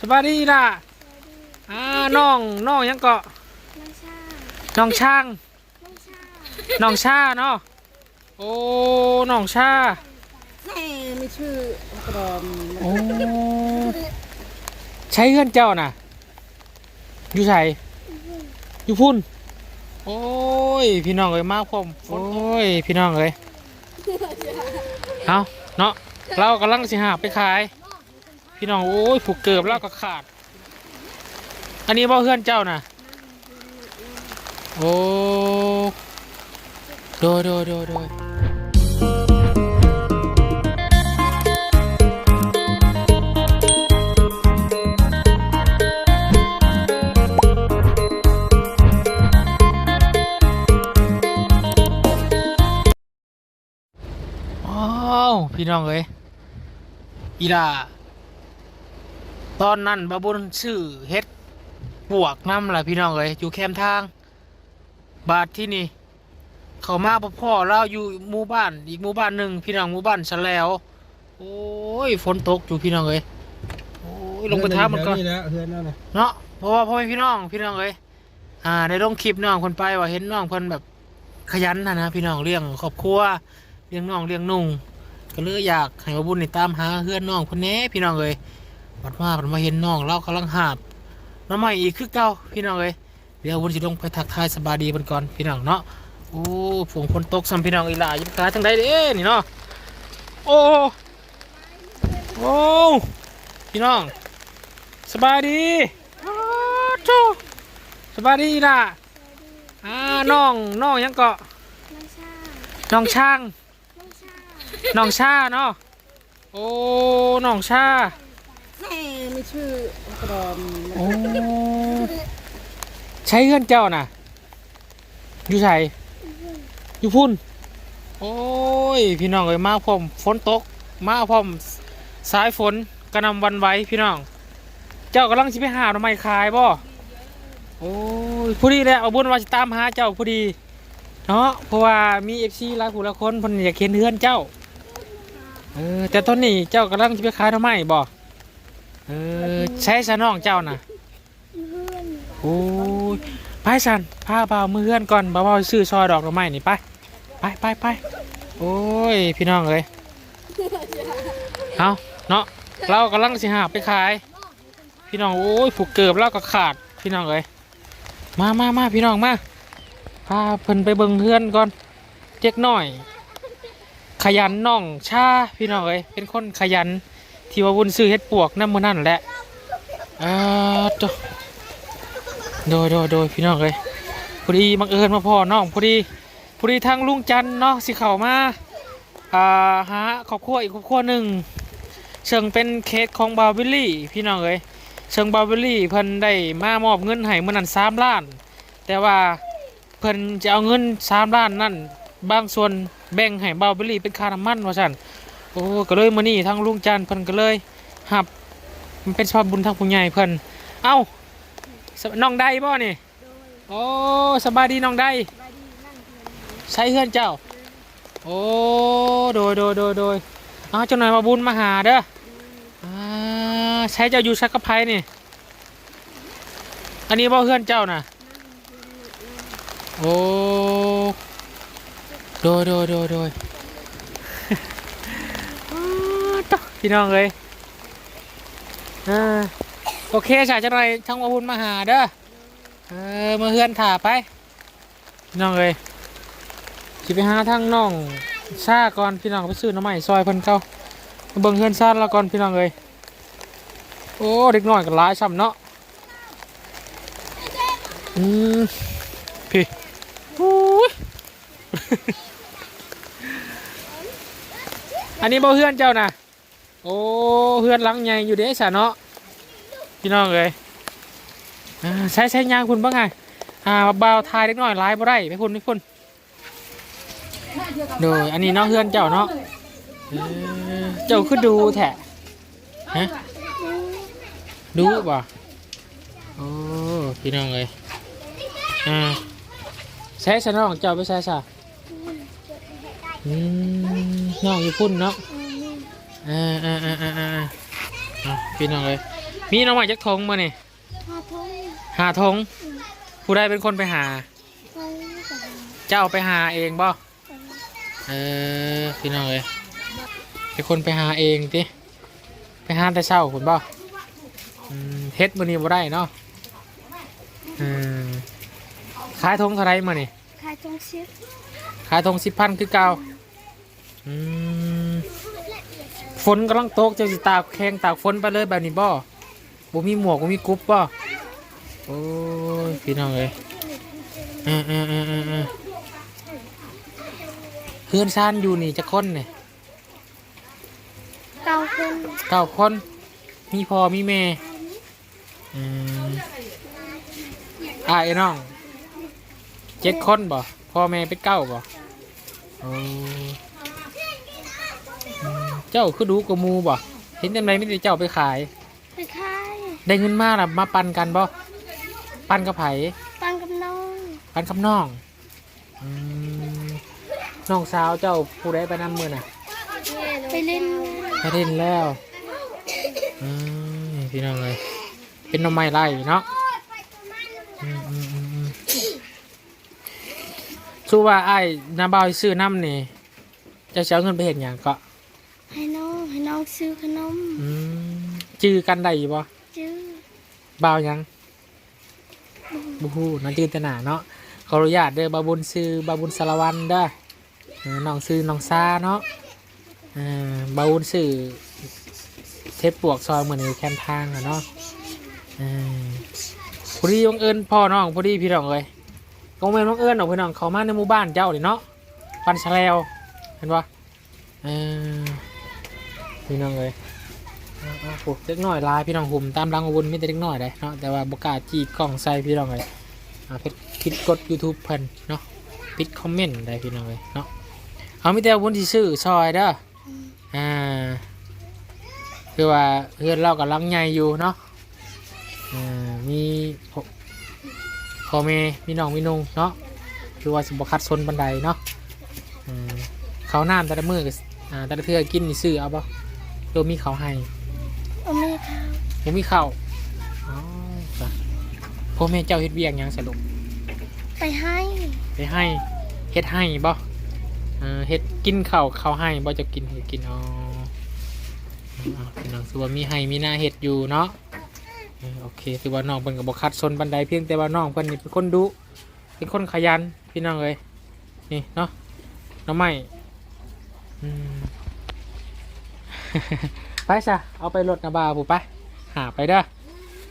สบายดีล่ะอ่าน้องน้องยังเกาะน้องชาน้องช่างน้องชาน้องชาเนาะโอ้น้องชาแม่ไม่ชื่อกรอมโอ้ใช้เพื่อนเจ้าน่ะอยู่ใส่อยู่พุ่นโอ้ยพี่น้องเอ้ยมาพร้อมโอ้ยพี่น้องเอ้ยเอาเนาะเรากำลังสิหาไปขาย พี่น้องโอ้ยผูกเกือบแล้วก็ขาด อันนี้บ่เพื่อนเจ้าน่ะโอ้โดยโดยโดยโดยว้าวพี่น้องเอ้ยอีลา ตอนนั้นบาบุญชื่อเฮ็ดปวกน้ำล่ะพี่น้องเอ้ยอยู่แคมทาง บาทที่นี่ เขามาพ่อพ่อเราอยู่หมู่บ้านอีกหมู่บ้านหนึ่งพี่น้องหมู่บ้านสะแล้ว โอ้ยฝนตกอยู่พี่น้องเอ้ยโอ้ยลงไปท้ามมันก่อนนี่แหละเฮือนนั่นน่ะเนาะเพราะว่าพ่อแม่พี่น้องพี่น้องเอ้ยอ่าได้ลงคลิปน้องคนไปว่าเห็นน้องคนแบบขยันนะนะพี่น้องเลี้ยงครอบครัวเลี้ยงน้องเลี้ยงนุ่งก็เลยอยากให้มาบุญนี่ตามหาเพื่อนน้องคนนี้พี่น้องเอ้ย บัดมาบัดมาเห็นน้องเรากำลังหาบน้ำใหม่อีกคือเก่าพี่น้องเอ้ยเดี๋ยวบุญสิลงไปทักทายสบายดีมันก่อนพี่น้องเนาะโอ้ฝนฝนตกซ้ำพี่น้องอีหลายิบขาจังไดเด้นี่เนาะโอ้โอ้พี่น้องสบายดีอ้าวโธ่สบายดีล่ะอ่าน้องน้องยังเกาะน้องชาน้องช่างน้องชาน้องชาเนาะโอ้น้องชาแม่ไม่ชื่อกรอมโอ้ใช้เพื่อนเจ้าน่ะอยู่ใส่อยู่พุ่น โอ้ย พี่น้องเอ้ยมาพร้อมฝนตก มาพร้อมสายฝนกระนำวันไว้พี่น้อง เจ้ากำลังสิไปหาหน่อไม้ขายบ่โอ้ยพอดีแหละเอาบุญว่าจะตามหาเจ้าพอดีเนาะเพราะว่ามีเอฟซีหลายผู้หลายคนเพิ่นอยากเห็นเฮือนเจ้าเออแต่ตอนนี้เจ้ากำลังจะไปขายหน่อไม้บ่ เออใช้ซะน้องเจ้าน่ะเพื่อนโอ้ยไปสันพาบ่าวมือเฮือนก่อนบ่าวบ่าวซื้อซอยดอกดอกไม้นี่ไปไปไปไปโอ้ยพี่น้องเอ้ยเอาเนาะเรากำลังสิหาไปขาย พี่น้องโอ้ยผูกเกือบแล้วก็ขาดพี่น้องเอ้ยมามามาพี่น้องมาพาเพิ่นไปเบิ่งเฮือนก่อนเจ๊กหน่อย ขยันน้องชาพี่น้องเอ้ยเป็นคนขยัน ที่ว่าวุ้นซื้อเฮ็ดปวกน้ำมือนั่นแหละอ่าจ้ะโดยโดยโดยพี่น้องเลยพอดีบังเอิญมาพ่อน้องพอดีพอดีทางลุงจันเนาะสิเข้ามาอ่าหาครอบครัวอีกครอบครัวหนึ่งเชิงเป็นเคสของบาวิลลี่ พี่น้องเลยเชิงบาวิลลี่เพิ่นได้มามอบเงินให้เมื่อนั้นสามล้าน แต่ว่าเพิ่นจะเอาเงินสามล้านนั่นบางส่วนแบ่งให้บาวิลลี่เป็นค่าน้ำมันว่าซั่น อ้ก็เลยมื้อนี้ทางลุงจันทร์เพิ่นก็เลยหับ มันเป็นชอบบุญทางผู้ใหญ่เพิ่นเอ้าสบน้องได้บ่นี่โอ้สบายดีน้องได้บายดีนั่งเพื่อนใช้เพื่อนเจ้า โอ้โดยโดยโดยโดยเอาเจ้าหน่อยมาบุญมาหาเด้ออ่าใช้เจ้าอยู่ชักกระไพนี่อันนี้บ่เพื่อนเจ้าน่ะโอ้โดยโดยโดยโดย อ้าวต๊ะ พี่น้องเลยอ่าโอเคจ้ะเจ้าหน่อยทั้งมาบุญมาหาเด้อเออมาเฮือนถ่าไปพี่น้องเอ้ยสิไปหาทางน้องชาก่อนพี่น้องไปซื้อน้ำใหม่ซอยเพิ่นเก่าเบิ่งเฮือนซาแล้วก่อนพี่น้องเอ้ยโอ้เด็กน้อยก็หลายซ้ำเนาะอืมพี่โอ้ยอันนี้บ่เฮือนเจ้านะ โอ้เฮือนหลังใหญ่อยู่เด้สะเนาะพี่น้องเอ้ยใช้ใช้ยางคุณบ้างไงอ่าเบาทายเล็กน้อยลายบ่ได้ไปคุณไปคุณโดยอันนี้เน้องเฮือนเจ้าเนาะเจ้าคือดูแท้ฮะดูบ่โอ้พี่น้องเลยอ่าใช้ชะน้องเจ้าไปใช้ซะอืมน้องอยู่พุ่นเนาะ อ่าอ่าอ่าอ่าอ่าอ่าพี่น้องเลยมีน้องใหม่จักทงมานี่พอทุ่งหาทงผู้ใดเป็นคนไปหาไปกับเจ้าไปหาเองบ่เออพี่น้องเอ้ยเป็นคนไปหาเองติไปหาแต่เช้าคุณบ่อืมเฮ็ดมื้อนี้บ่ได้เนาะอืมขายทงเท่าไรมื้อนี่ขายตรงชิปขายทง10,000คือเก่าอืม ฝนกำลังตกเจ้าสิตากแข้งตากฝนไปเลยแบบนี้บ่บ่มีหมวกบ่มีกรุ๊ปบ่โอ้ยพี่น้องเอ้ยเออเออเออเออเออเพื่อนซ่านอยู่นี่จะคนเนี่ยเก้าคนเก้าคนมีพ่อมีแม่อืมอายน้องเจ็ดคนบ่พ่อแม่เป็นเก้าบ่โอ้อืมเจ้าคือดูกว่าหมูบ่เห็นจังไดไม่ได้เจ้าไปขาย ไปขายได้เงินมาล่ะมาปันกันบ่ปันกับไผตังกับน้องปันกับน้องอืมน้องสาวเจ้าผู้ใดไปนำมือน่ะไปเล่นไปเล่นแล้วอืมพี่น้องเลยเป็นหน้องไม้ไร่เนาะอืมอืมอืมอืมสู้ว่าไอ้ายนาบาวซื้อน้ำนี่จะจะเอาเงินไปเห็นอย่างก็ให้น้ องให้น้องซื้อขนมอืมจื้อกันได้อยู่บ่จื้อบ่าวหยังบูฮูน้องจื้อแต่หนาเนาะขออนุญาตเด้อบาวบุญซื้อบาวบุญสารวันเด้อเออน้องซื้อน้องซาเนาะเออบาวบุญซื้อเทปปวกซอยเหมือนในแคมทางอะเนาะเออพอดียงเอิญพ่อน้องพอดีพี่น้องเลยก็แม่นน้องเอิญออกพี่น้องเขามาในหมู่บ้านเจ้าเลยเนาะปันชะแลวเห็นปะเออ พี่น้องเลยเอาๆโอ้เล็กน้อยลายพี่น้องหุ่มตามรังอาวุธไม่แต่เล็กน้อยเลยเนาะแต่ว่าบกล้าจีกล้องใส่พี่น้องเลยเพชรปิดกด YouTube เพิ่นเนาะปิดคอมเมนต์ได้พี่น้องเลยเนาะเอาไม่แต่วุธที่ซื้อซอยเด้ออ่าคือว่าเพื่อนเรากับลังใหญ่อยู่เนาะอ่ามีพ่อพ่อแม่มีน้องมีนุ่งเนาะคือว่าสิบคัดซนบันไดเนาะเขาน้ำแต่ละมือก็อ่าแต่ละเทือกินนี่ซื้อเอาปะ ตัวมีเขาวให้เอาไม่ข้าวผมมีข้าวอ๋อจ้ะพ่อแม่เจ้าเฮ็ดเวียงหยังสรุปไปให้ไปให้เฮ็ดให้บ่เออเฮ็ดกินข้าวข้าวให้บ่จะกินเฮ็ดกินอ๋ออ๋อพี่น้องถือว่ามีให้มีหน้าเฮ็ดอยู่เนาะเออโอเคถือว่าน้องเพิ่นก็บ่คัดสนบันไดเพียงแต่ว่าน้องเพิ่นนี่เป็นคนดุเป็นคนขยันพี่น้องเอ้ยนี่เนาะน้องใหม่อืม ไปซะเอาไปรถนาบาผู้ไปหาไปเด้อ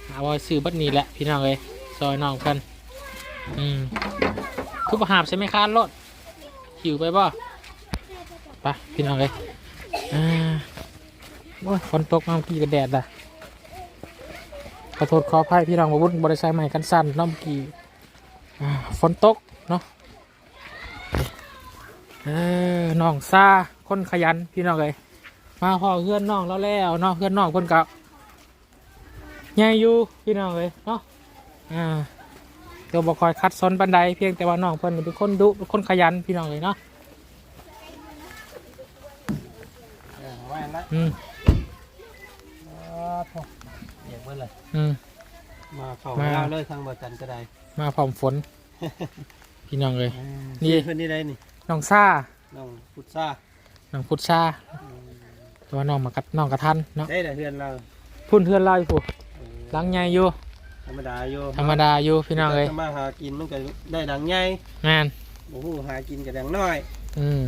หาว่าซื้อบัดนี้แหละพี่น้องเลยซอยน้องกันอืมคือประหาบใช่ไหมคะรถหิวไปบ่ไปพี่น้องเลยอ่าโอ้ยฝนตกมาเมื่อกี้ก็แดดอะขอโทษขออภัยพี่น้องมาบุญบริษัทใหม่กันสั้นน้องเมื่อกี้อ่ฝนตกเนาะเออน้องซาคนขยันพี่น้องเลย มาพอเพื่อนน้องแล้วแล้วเนาะเพื่อนน้องคนกับใหญ่อยู่พี่น้องเลยเนาะอ่าเดี๋ยวบอกคอยคัดซนบันไดเพียงแต่ว่าน้องเพิ่นนี่เป็นคนดุเป็นคนขยันพี่น้องเลยเนาะเออว่าอย่างนั้นอืมเดี๋ยวเมื่อไรอืมมาเข้ามามาเลยทางบ่จันก็ได้ มาพร้อมฝน พี่น้องเลยนี่นี่เพิ่นนี่ได้นี่น้องซ่าน้องพุทธซ่าน้องพุทธชา แต่ว่าน้องมากัดน้องกระทันเนาะได้แต่เฮือนเราพุ่นเพื่อนเล่าอยู่ผู้เออหลังใหญ่อยู่ธรรมดาอยู่ธรรมดาอยู่พี่น้องเลยถ้ามาหากินมันก็ได้ดังใหญ่งานบ่ฮู้หากินก็ดังน้อย อืม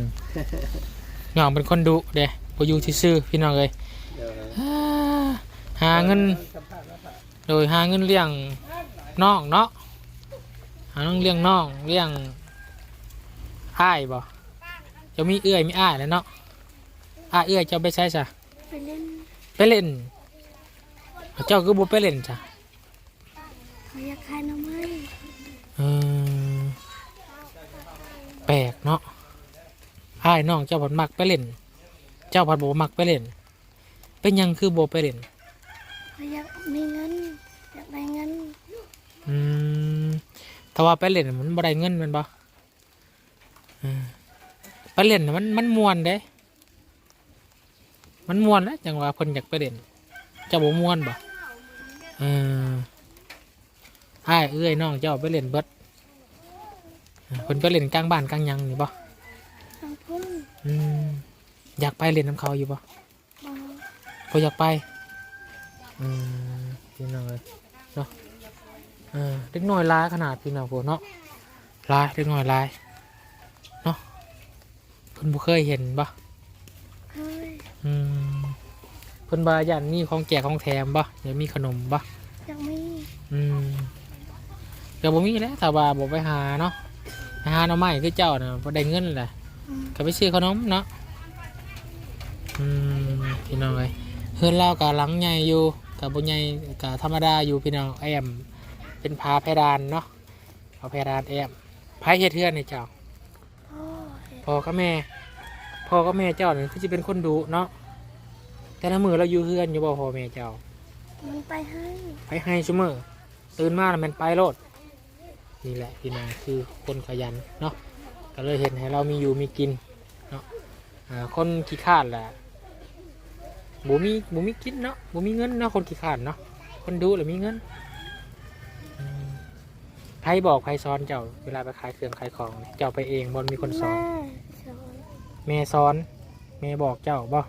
น้องเป็นคนดุเด้พออยู่ที่ซื่อๆพี่น้องเลยเดี๋ยวหาเงินสัมภาษณ์แล้วค่ะโดยหาเงินเลี้ยงน้องเนาะหาเงินเลี้ยงน้องเลี้ยงอ้ายบ่จะมีเอื้อยมีอ้ายแล้วเนาะ อ้ายเอื้อยเจ้าไปใช้ซะไปเล่นไปเล่น เจ้าก็บ่ไปเล่นจ้ะเขาอยากขายหน้ำไม้เออแปลกเนาะอ้ายน้องเจ้าผัดมักไปเล่น เจ้าผัดบ่มักไปเล่น เป็นหยังคือบ่ไปเล่น เขาอยากมีเงินอยากได้เงินอืมถ้าว่าไปเล่นน่ะมันบ่ได้เงินแมันบ่เออไปเล่นน่ะมันมันม่วนเด้ มันม่วนนะจังว่าเพิ่นอยากไปเล่นเจะบ่ม่วนบ่มเอออ้ายเอ้ยน้องเจ้าไปเล่นเบิดเออเพิ่นไปเล่นกลางบ้านกลางหยังนี่บ่ทางพุ่นอืมอยากไปเล่นน้ำเขาอยู่บ่บอบ่อยากไปอืมพี่น้องเอ้ยเนาะเออเล็กน้อยหลายขนาดพี่น้องโหเนาะหลายเล็กน้อยหลายเนาะเพิ่นบ่เคยเห็นบ่เฮ้ยอืม เพิ่นบ่าย่านมีของแจกของแถมบ่อยากมีขนมบ่ยังมีอืมก็บ่มีแหล้วถ้าว่าบ่ไปหาเนาะไปหาหน่อไม้คือเจ้าน่ะบ่ได้เงินแหละอืมก็ไปซื้อขนมเนาะอืมพี่น้องเอ้ยเฮือนเราก็หลังใหญ่อยู่ก็บ่ใหญ่ก็ธรรมดาอยู่พี่น้องแอมเป็นผาเพดานเนาะเอาเพดานแอมไผเฮ็ดเฮือนนี่เจ้า พ่อเห็นพ่อกับแม่พ่อกับแม่เจ้านี่คือสิเป็นคนดุเนาะ แต่ละมื้อเราอยู่เฮือนอยู่บ่พ่อแม่เจ้า มันไปให้ไปให้ซุมือตื่นมาแล้วแมันไปโลดนี่แหละพี่น้องคือคนขยันเนาะก็เลยเห็นให้เรามีอยู่มีกินเนาะอ่าคนขี้ขาดแหละบูมีบูมีกินเนาะบูมีเงินเนาะคนขี้ขาดเนาะคนดูแหละมีเงินอืมใครบอกใครสอนเจ้าเวลาไปขายเครื่องขายของเนี่ยเจ้าไปเองบนมีคนสอน แม่สอนแม่สอนแม่บอกเจ้าบ่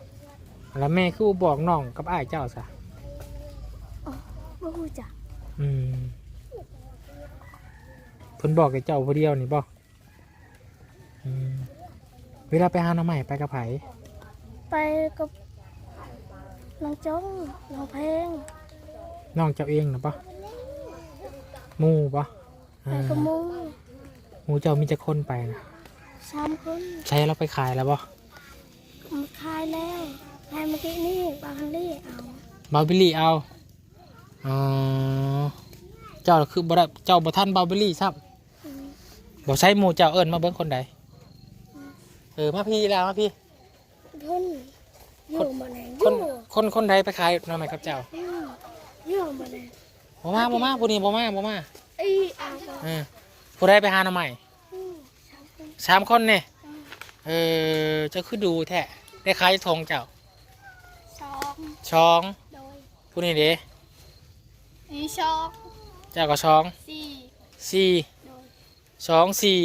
แล้วแม่คือบอกน้องกับอ้ายเจ้าซะบ่ฮู้จักอืมเพิ่นบอกกับเจ้าผู้เดียวนี่บ่อืมเวลาไปหาหน้องใหม่ไปกับไผไปกับน้องจ้องน้องเพลงน้องเจ้าเองนะบ่หมู่บ่ไปอ่ากับมุงหมู่เจ้ามีจะคนไปนะสามคนใช้เราไปขายแล้วบ่มันคายแล้ว คายเมื่อกี้นี่บางลี่เอาบาบิลลี่เอาอ๋อเจ้าคือบ่ได้เจ้าบ่ทันบาบิลลี่ครับอืมบ่ใช้หมู่เจ้าเอิ้นมาเบิ่งคนใดเออมาพี่แล้วมาพี่เพิ่นอยู่มาไหนอคนยู่คนคนใดไปขายหน้องใหม่ครับเจ้าอืมอยู่มาไหนบ่มาบ่มาผู้นี้บ่มาบ่มาอีเอาก็เออผู้ใดไปหาหน้องใหม่อืมสามคนสามคนเนี่ยอืมเออเจะคือดูแท้ได้ขายทงเจ้าสอง ช้องโดยผู้นี้เด้อีสองเจ้าก็ช้องสี่สี่โดยสองสี่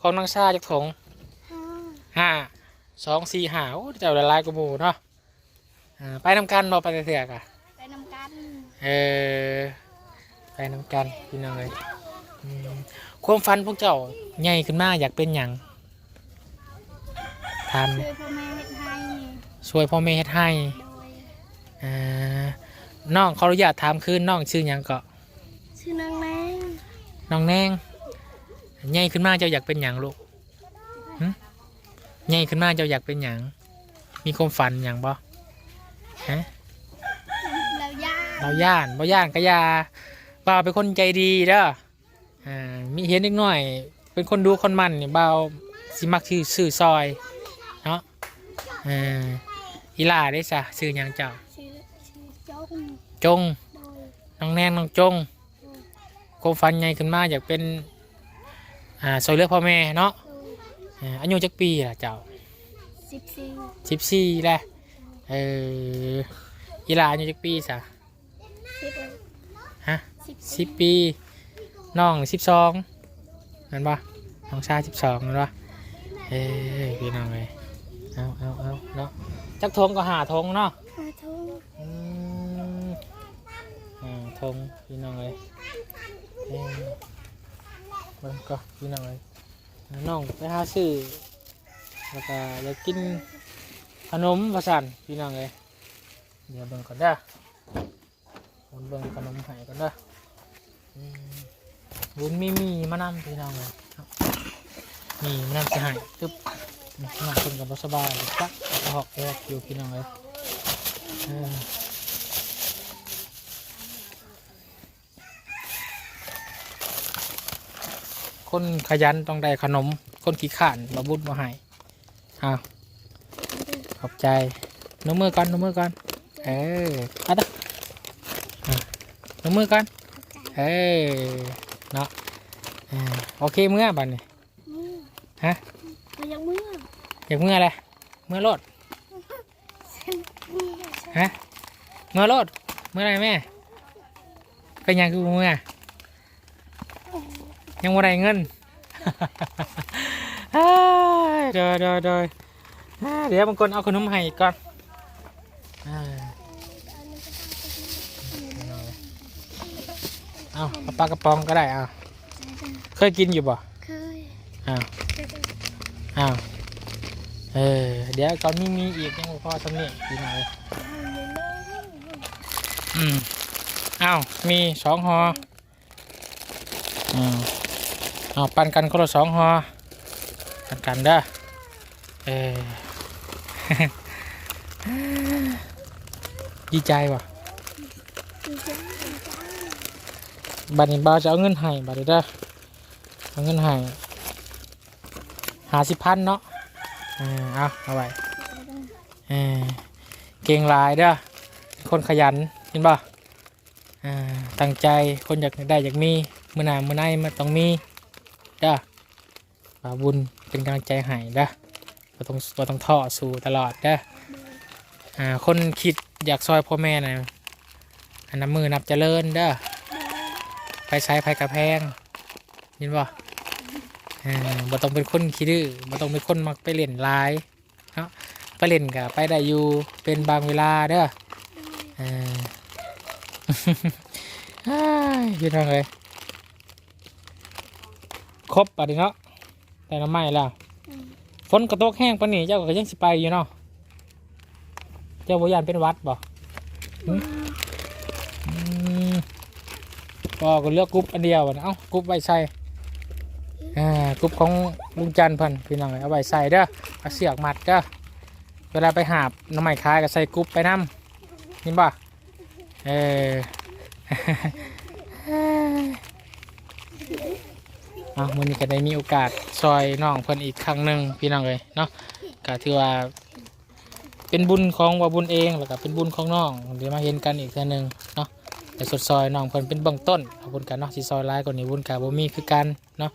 ของนางชาจากถงห้าห้าสองสี่ห้าโอ้เจ้าละลายกว่าหมูเนาะอ่าไปนำกันเราะไปเถื่อกอะไปนำกันเออไปนำกันพี่น้องเลยอืมความฝันพวกเจ้าใหญ่ขึ้นมาอยากเป็นหยังทช่วยพ่อแม่เฮ็ดให้ำช่วยพ่อแม่เฮ็ดให้โดย อ่าน้องขออนุญาตถามคืนน้องชื่อหยังก็ชื่อนางแมงน้องแนงใหญ่ขึ้นมาเจ้าอยากเป็นหยังลูกหึใหญ่ขึ้นมาเจ้าอยากเป็นหยังมีความฝันหยังบ่ฮะแล้วย่าเราย่านบ่ย่านก็อยาบ่าวเป็นคนใจดีเด้ออ่ามีเห็นนิดหน่อย เป็นคนดูคนมันนี่บ่าวสิมักชื่อชื่อซอยเนาะอ่าอีหล่าได้ซะชื่อหยังเจ้าชื่อชื่อ จงจงโดยน้องแนงน้องจงความฝันใหญ่ขึ้นมาอยากเป็นอ่าซอยเลือกพ่อแม่เนาะโดยอ่าอายุจักปีล่ะเจ้าสิบสี่สิบสี่แหละเอออีหลาอายุจักปีซะสิบเอ็ดฮะสิบสิบปีน้องสิบสองนั่นปะน้องชายสิบสองนั่นปะเอ้ยพี่น้องเลยเอาเอาเอาเนาะจักทงก็หาทงเนาะ ห้าทุ่ง อืมอ่า ทงพี่น้องเลยเอ้ยเบิ่งก็พี่น้องเลยน้องไปหาซื้อแล้วก็อยากกินขนมประสันพี่น้องเลยเดี๋ยวเบิ่งก่อนเด้อผมเบิ่งขนมให้ก่อนเด้อบุญมีมีมานำพี่น้องเลยมีมานำจะให้ตึ๊บน้องคนกับสบายเลยจักกหอกแอกอยู่พี่น้องเลยเออ คนขยันต้องได้ขนม คนขี้ข่านบาบุญมาให้อ้าวขอบใจน้ำมือก่อนน้ำมือก่อน เออเอาต่อะน้ำมือก่อน เออเนาะอ่าโอเคเมื่อบัดนี้มือฮะไปยังมืออยากเมื่ออะไรเมื่อรถเส้นมือฮะเมื่อรถเมื่อไรแม่เป็นยังคือบ่เมื่อ ยังบ่ได้เงินอ้ายเดี๋ยวเดี๋ยวเดี๋ยวอ่าเดี๋ยวบางคนเอาขนมให้อีกก่อนอ่าเอาเอาปลากระป๋องก็ได้เอาเคยกินอยู่บ่เคยอ้าวอ้าวเออเดี๋ยวก่อนมีมีอีกยังบ่พอสำเนียงกินเอาเลยอืมอ้าวมีสองหออืม เอาปันกันคนละสองหอปันกันเด้อเออดีใจว่ะดีจังบัดนี้บ่าวจะเอาเงินให้บัดนี้เด้อเอาเงินให้หาสิพันเนาะเออเอาเอาไว้เออเก่งหลายเด้อคนขยันเห็นป่ะอ่าตั้งใจคนอยากได้อยากมีมือหนามือในมันต้องมี เด้อบ่าวบุญเป็นกำลังใจให้เด้อบ่ต้องบ่ต้องท้อสู้ตลอดเด้ออ่าคนคิดอยากซอยพ่อแม่น่ะอันน้ำมือนับเจริญเด้อไปใช้ไฟกระแพงยินบ่เออบ่ต้องเป็นคนขี้ดื้อบ่ต้องเป็นคนมักไปเล่นลายเนาะไปเล่นกับไปได้อยู่เป็นบางเวลาเด้ออออ้ายอยืนทางเลย ครบปะดิเนาะแต่น้ำไม้แล้วฝนกระตกแห้งปะนี่เจ้าก็ยังสิไปอยู่เนาะเจ้าบ่ยานเป็นหวัดบ่หึอืมก็ก็เลือกกรุ๊ปอันเดียวอะนะเอ้ากรุ๊ปไว้ใส่อ่ากรุ๊ปของลุงจันทร์เพิ่นพี่น้องเอ้ยเอาไว้ใส่เด้อเอาเสือกมัดเด้อเวลาไปหาบน้ำใหม่คายก็ใส่กรุ๊ปไปน้ำนี่บ่เออ เอามื้อนี้ก็ได้มีโอกาสซอยน้องเพิ่นอีกครั้งหนึ่งพี่น้องเลยเนาะก็ถือว่า เป็นบุญของว่าบุญเองแล้วก็เป็นบุญของน้องเดี๋ยวมาเห็นกันอีกเทื่อหนึงเนาะแต่สดซอยน้องเพิ่นเป็นเบื้องต้นขอบคุณกันเนาะสิซอยร้ายกว่านี้บุญกาบ่มีคือกันเนาะ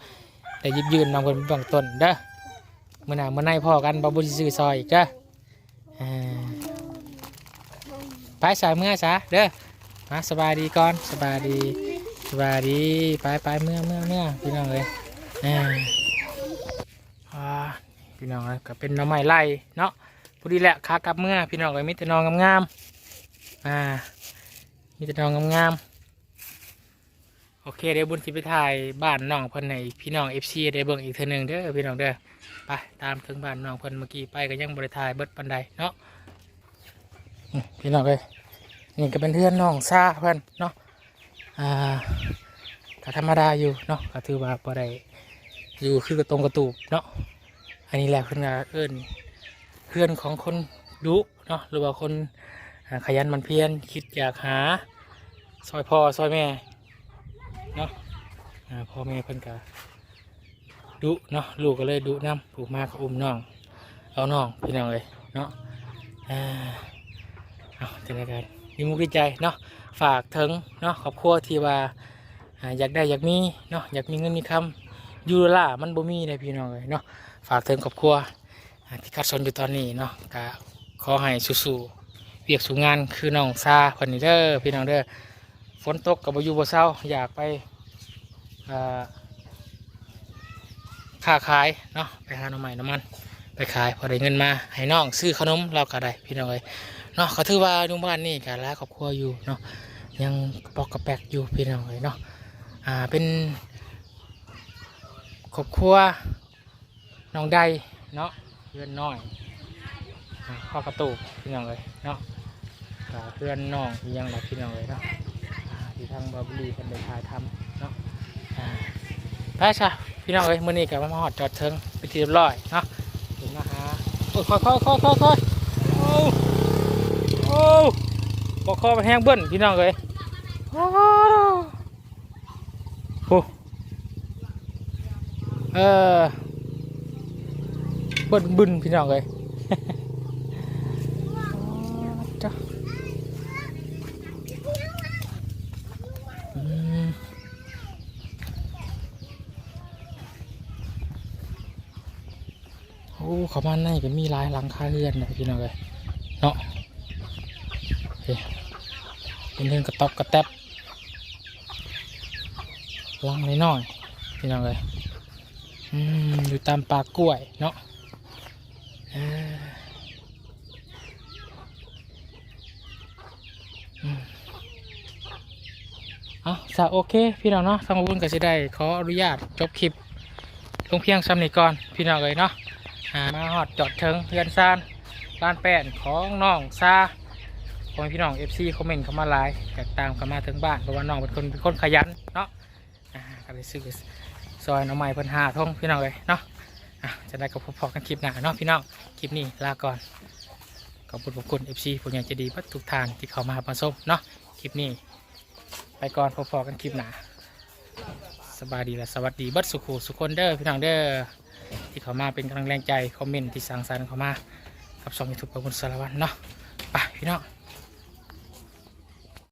แต่ยิบยืนน้องเพิ่นเป็นเบื้องต้นเด้อมื้อหน้ามื้อในพ่อกันบ่บุญสิซื้อซอยอีกเด้ออ่าไปสายเมื่อซะเด้อมาสบายดีก่อนสบายดี สบายดีไปไปเมื่อเมื่อเมื่อพี่น้องเลยพี่น้องเลยก็เป็นน้ำไม้ไล่เนาะพอดีแหละขากลับเมื่อพี่น้องเลยมีแต่น้องงามๆอ่ามีแต่น้องงามๆโอเคเดี๋ยวบุญสิไปถ่ายบ้านน้องเพิ่นในพี่น้องเอฟซีได้เบิ่งอีกเทื่อหนึงเด้อพี่น้องเด้อไปตามถึงบ้านน้องเพิ่นเมื่อกี้ไปก็ยังบริถ่ายเบิดปันใดเนาะพี่น้องเอ้ยนี่ก็เป็นเพื่อนน้องซาเพิ่นเนาะ อ่าก็ธรรมดาอยู่เนาะก็ถือว่าบ่ได้อยู่คือกระตรงกระตูบเนาะอันนี้แหละเพิ่นก็เอิ้นเพื่อนของคนดุเนาะหรือว่าคนขยันมันเพียรคิดอยากหาซอยพ่อซอยแม่เนาะพ่อแม่เพิ่นกะดุเนาะลูกก็เลยดุน้ำผูกมากก็อุ้มน้องเอาน้องพี่น้องเลยเนาะอ่าเอาจังไดกันมีมุกดีใจเนาะ ฝากถึงเนาะครอบครัวที่ว่าอยากได้อยากมีเนาะอยากมีเงินมีคำยูโรล่ามันบ่มีเลยพี่น้องเลยเนาะฝากถึงครอบครัวที่คัดสนอยู่ตอนนี้เนาะก็ขอให้สู้ๆเวียกสูงงานคือน้องซาคนนี้เด้อพี่น้องเด้อฝนตกกับบอยู่บ่เศร้าอยากไปอ่าค้าขายเนาะไปหาหน่อไม้น้ำมัน ไปขายพอได้เงินมาให้น้องซื้อขนมเราก็ได้พี่น้องเลย เนาะเขาถือว่าลุงบ้านนี่ก็ร้านครอบครัวอยู่เนาะยังปอกกระแปกอยู่พี่น้องเลยเนาะอ่าเป็นครอบครัวน้องใดเนาะเพื่อนน้อยข้อกระตูกพี่น้องเลยเนาะเพื่อนน้องยังหลักพี่น้องเลยเนาะที่ทางบาบุรีเป็นได้ถ่ายทำเนาะไปซะพี่น้องเอ้ยมื่อนี้กับมาหอดจอดเทิงไปที่เรียบร้อยเนาะถึงมาหาโอ้ยค่อยค่อยค่อยค่อย บอกคอมันแห้งเบิ้ลพี่น้องเลยโอ้โหเออเบิ้ลบึนพี่น้องเลยจ้ะอืมโอ้เขามาในก็มีลายหลังคาเรือนนะพี่น้องเลยเนาะ เป็นเรื่องกระต๊อบกระแตบลังน้อยๆพี่น้องเลยอืมอยู่ตามปากล้วยเนาะเอออืมเอาสะโอเค พี่น้องเนาะทางบุญก็จะได้ขออนุญาตจบคลิปลงเพียงซ้ำนี้ก่อนพี่น้องเลยเนาะมาหอดจอดเทิงเพื่อนซานร้านแป้นของน้องซา พ่อแม่พี่น้องเอฟซีคอมเมนต์เข้ามาไลน์อยากตามเข้ามาถึงบ้านเพราะว่าน้องเป็นคนเป็นคนขยันเนาะอ่าก็เลยซื้อซอยน้องใหม่เพิ่นหาทงพี่น้องเลยเนาะอะจะได้กับพบกันคลิปหน้าเนาะพี่น้องคลิปนี้ลาก่อนขอบคุณขอบคุณเอฟซีผู้ใหญ่ใจะดีทุกทานที่เข้ามามาส้มเนาะคลิปนี้ ไปก่อนพบกันคลิปหน้าสบายดีและสวัสดีบัดสุขุสุขคนเด้อพี่น้องเด้อที่เข้ามาเป็นกำลังแรงใจ คอมเมนต์ที่สร้างสรรค์เข้ามากับช่องยูทูบของคุณสารวัตรเนาะไปพี่น้อง